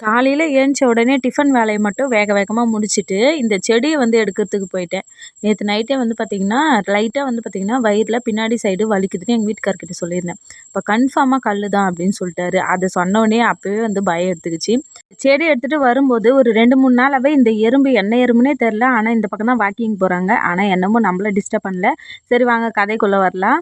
காலையில் ஏஞ்ச உடனே டிஃபன் வேலையை மட்டும் வேக வேகமாக முடிச்சுட்டு இந்த செடியை வந்து எடுக்கிறதுக்கு போயிட்டேன். நேற்று நைட்டே வந்து பார்த்திங்கன்னா லைட்டாக வந்து பார்த்திங்கன்னா வயிறில் பின்னாடி சைடு வலிக்குதுன்னு எங்கள் வீட்டுக்கார்கிட்ட சொல்லியிருந்தேன். இப்போ கன்ஃபார்மாக கல் தான் அப்படின்னு சொல்லிட்டாரு. அதை சொன்னோடனே அப்போவே வந்து பயம் எடுத்துக்கிச்சு. செடி எடுத்துகிட்டு வரும்போது ஒரு ரெண்டு மூணு நாளாகவே இந்த எறும்பு என்ன எறும்புனே தெரில ஆனால் இந்த பக்கம் தான் வாக்கிங் போகிறாங்க ஆனால் என்னமோ நம்மள டிஸ்டர்ப் பண்ணல. சரி வாங்க கதைக்குள்ளே வரலாம்.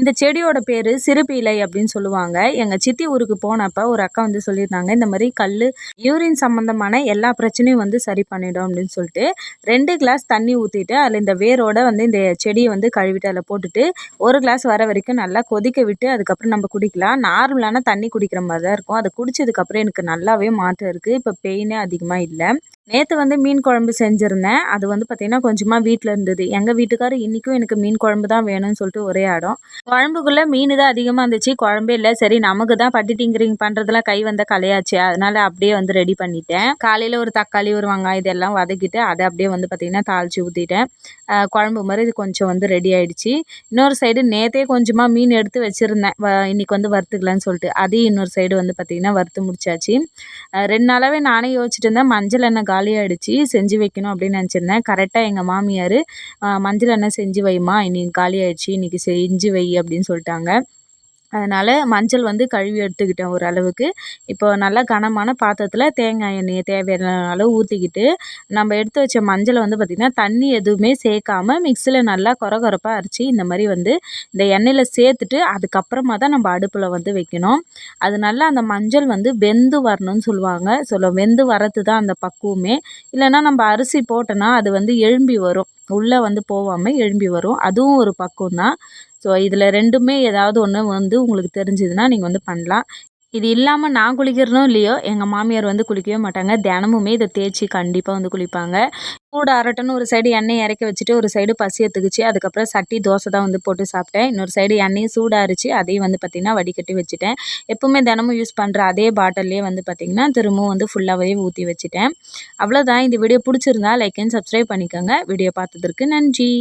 இந்த செடியோட பேர் சிறுப்பு இலை அப்படின்னு சொல்லுவாங்க. எங்கள் சித்தி ஊருக்கு போனப்போ ஒரு அக்கா வந்து சொல்லியிருந்தாங்க இந்த மாதிரி கல் யூரின் சம்மந்தமான எல்லா பிரச்சனையும் வந்து சரி பண்ணிடும் அப்படின்னு சொல்லிட்டு ரெண்டு கிளாஸ் தண்ணி ஊற்றிட்டு அதில் இந்த வேரோட வந்து இந்த செடியை வந்து கழுவிட்டு அதில் போட்டுட்டு ஒரு கிளாஸ் வர வரைக்கும் நல்லா கொதிக்க விட்டு அதுக்கப்புறம் நம்ம குடிக்கலாம். நார்மலான தண்ணி குடிக்கிற மாதிரி தான் இருக்கும். அதை குடிச்சதுக்கப்புறம் எனக்கு நல்லாவே மாற்றம் இருக்குது இப்போ பெயினே அதிகமாக இல்லை. நேற்று வந்து மீன் குழம்பு செஞ்சுருந்தேன். அது வந்து பார்த்திங்கன்னா கொஞ்சமாக வீட்டில் இருந்தது. எங்கள் வீட்டுக்காரர் இன்றைக்கும் எனக்கு மீன் குழம்பு தான் வேணும்னு சொல்லிட்டு ஒரே ஆடம். குழம்புக்குள்ளே மீன் தான் அதிகமாக இருந்துச்சு. குழம்பே இல்லை. சரி நமக்கு தான் பட்டி டிங்கரிங் பண்ணுறதுலாம் கை வந்த கலையாச்சு அதனால் அப்படியே வந்து ரெடி பண்ணிட்டேன். காலையில் ஒரு தக்காளி ஒரு வெங்காயம் இதெல்லாம் வதக்கிட்டு அதை அப்படியே வந்து பார்த்திங்கன்னா தாளித்து ஊற்றிட்டேன் குழம்பு மாதிரி இது கொஞ்சம் வந்து ரெடி ஆகிடுச்சு இன்னொரு சைடு நேற்றே கொஞ்சமாக மீன் எடுத்து வச்சுருந்தேன். இன்றைக்கி வந்து வறுத்துக்கலான்னு சொல்லிட்டு. அதையும் இன்னொரு சைடு வந்து பார்த்திங்கன்னா வறுத்து முடிச்சாச்சு. ரெண்டு நாளாகவே நானே யோசிச்சுட்டு இருந்தேன். மஞ்சள் எண்ணெய் காலியாகிடுச்சு செஞ்சு வைக்கணும் அப்படின்னு நினச்சிருந்தேன். கரெக்டாக எங்கள் மாமியார் மஞ்சள் எண்ணெய் செஞ்சு வைமா இன்னைக்கு காலி ஆகிடுச்சி இன்றைக்கி செஞ்சு வை அப்படின்னு சொல்லிட்டாங்க. அதனால் மஞ்சள் வந்து கழுவி எடுத்துக்கிட்டேன் ஓரளவுக்கு. இப்போ நல்லா கனமான பாத்திரத்தில் தேங்காய் எண்ணெயை தேவையான அளவு ஊற்றிக்கிட்டு நம்ம எடுத்து வச்ச மஞ்சளை வந்து பார்த்திங்கன்னா தண்ணி எதுவுமே சேர்க்காம மிக்சியில் நல்லா கொர கொரப்பாக அரைச்சி இந்த மாதிரி வந்து இந்த எண்ணெயில் சேர்த்துட்டு அதுக்கப்புறமா தான் நம்ம அடுப்பில் வந்து வைக்கணும். அது நல்லா அந்த மஞ்சள் வந்து வெந்து வரணும்னு சொல்லுவாங்க. சொல்ல வெந்து வரது தான் அந்த பக்குவமே. இல்லைன்னா நம்ம அரிசி போட்டோன்னா அது வந்து எழும்பி வரும். உள்ளே வந்து போகாமல் எழும்பி வரும். அதுவும் ஒரு பக்குவம் தான் ஸோ இதில் ரெண்டுமே ஏதாவது ஒன்று வந்து உங்களுக்கு தெரிஞ்சுதுன்னா நீங்கள் வந்து பண்ணலாம். இது இல்லாமல் நான் குளிக்கிறனோ இல்லையோ எங்கள் மாமியார் வந்து குளிக்கவே மாட்டாங்க. தினமுமே இதை தேய்ச்சி கண்டிப்பாக வந்து குளிப்பாங்க. கூட அரட்டன்னு ஒரு சைடு எண்ணெய் இறக்கி வச்சுட்டு ஒரு சைடு பசி எடுத்துக்கிச்சு அதுக்கப்புறம் சட்டி தோசை தான் வந்து போட்டு சாப்பிட்டேன். இன்னொரு சைடு எண்ணெயும் சூடாரிச்சு அதையும் வந்து பார்த்திங்கன்னா வடிகட்டி வச்சுட்டேன். எப்போவுமே தினமும் யூஸ் பண்ணுற அதே பாட்டில்லே வந்து பார்த்திங்கன்னா திரும்பவும் வந்து ஃபுல்லாகவே ஊற்றி வச்சுட்டேன். அவ்வளோதான் இந்த வீடியோ பிடிச்சிருந்தா லைக் அண்ட் சப்ஸ்கிரைப் பண்ணிக்கோங்க. வீடியோ பார்த்ததற்கு நன்றி.